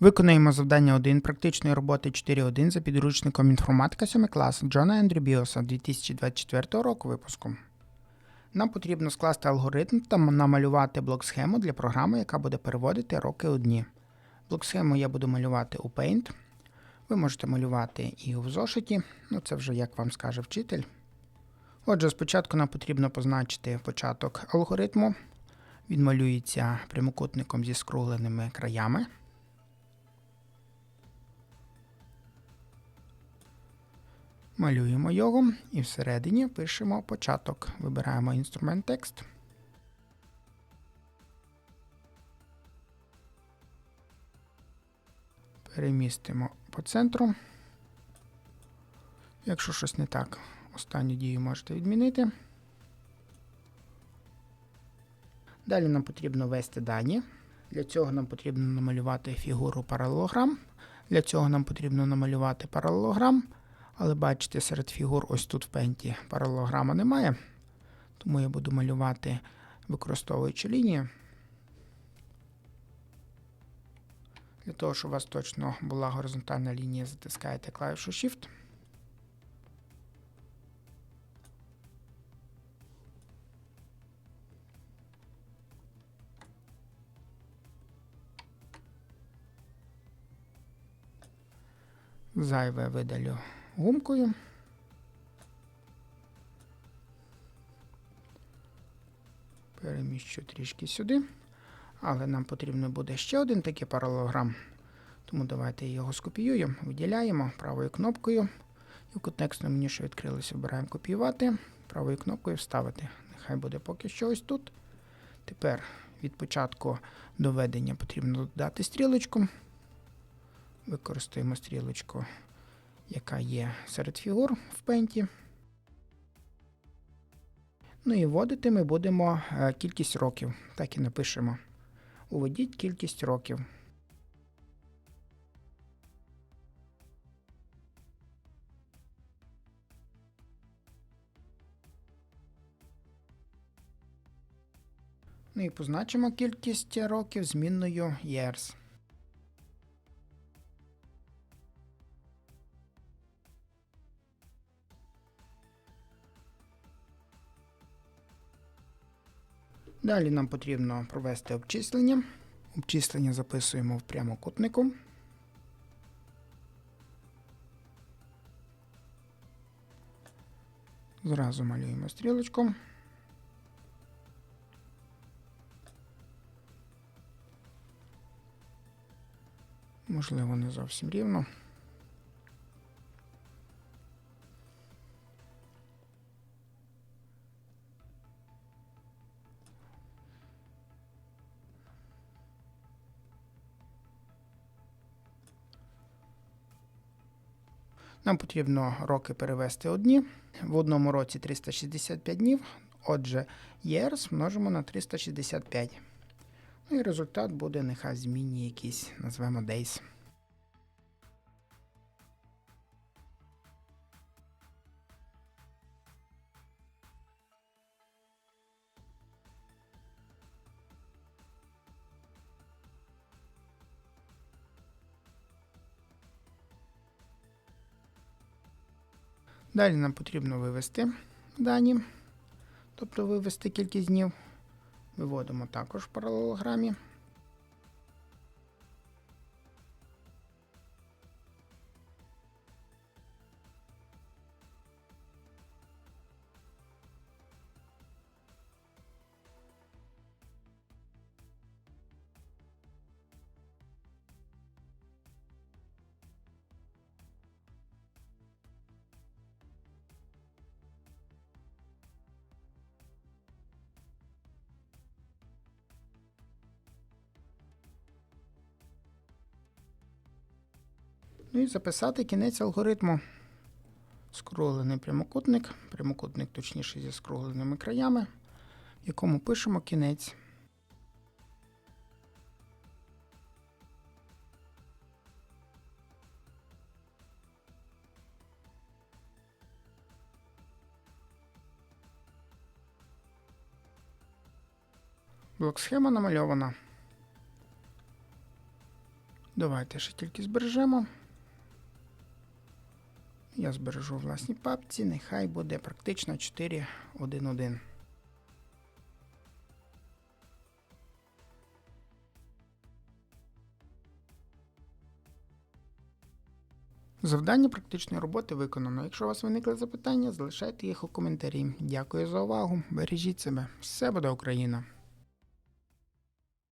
Виконуємо завдання 1 практичної роботи 4.1 за підручником інформатика 7 клас Джона Ендрю Біоса 2024 року випуску. Нам потрібно скласти алгоритм та намалювати блок-схему для програми, яка буде переводити роки у дні. Блок-схему я буду малювати у Paint. Ви можете малювати і у зошиті, ну це вже як вам скаже вчитель. Отже, спочатку нам потрібно позначити початок алгоритму. Він малюється прямокутником зі скругленими краями. Малюємо його і всередині пишемо початок. Вибираємо інструмент текст. Перемістимо по центру. Якщо щось не так, останню дію можете відмінити. Далі нам потрібно ввести дані. Для цього нам потрібно намалювати фігуру паралелограм. Для цього нам потрібно намалювати паралелограм. Але бачите, серед фігур ось тут в пенті паралелограма немає. Тому я буду малювати, використовуючи лінію. Для того, щоб у вас точно була горизонтальна лінія, затискаєте клавішу Shift. Зайве видалю гумкою. Переміщу трішки сюди. Але нам потрібно буде ще один такий паралелограм. Тому давайте його скопіюємо, виділяємо правою кнопкою. І в контекстному меню, що відкрилося, вибираємо копіювати, правою кнопкою вставити. Нехай буде поки що ось тут. Тепер від початку до ведення потрібно додати стрілочку. Використаємо стрілочку яка є серед фігур в пенті. Ну і вводити ми будемо е, кількість років. Так і напишемо. Уведіть кількість років. Ну і позначимо кількість років змінною years. Далі нам потрібно провести обчислення. Обчислення записуємо в прямокутнику. Зразу малюємо стрілочку. Можливо, не зовсім рівно. Нам потрібно роки перевести одні. В одному році 365 днів. Отже, years множимо на 365. Ну і результат буде, нехай змінні якісь, назвемо days. Далі нам потрібно вивести дані, тобто вивести кількість днів. Виводимо також в паралелограмі. Ну і записати кінець алгоритму. Скруглений прямокутник, прямокутник точніше зі скругленими краями, в якому пишемо кінець. Блок-схема намальована. Давайте ще тільки збережемо. Я збережу в власній папці, нехай буде практично 4.1.1. Завдання практичної роботи виконано. Якщо у вас виникли запитання, залишайте їх у коментарі. Дякую за увагу. Бережіть себе. Все буде Україна!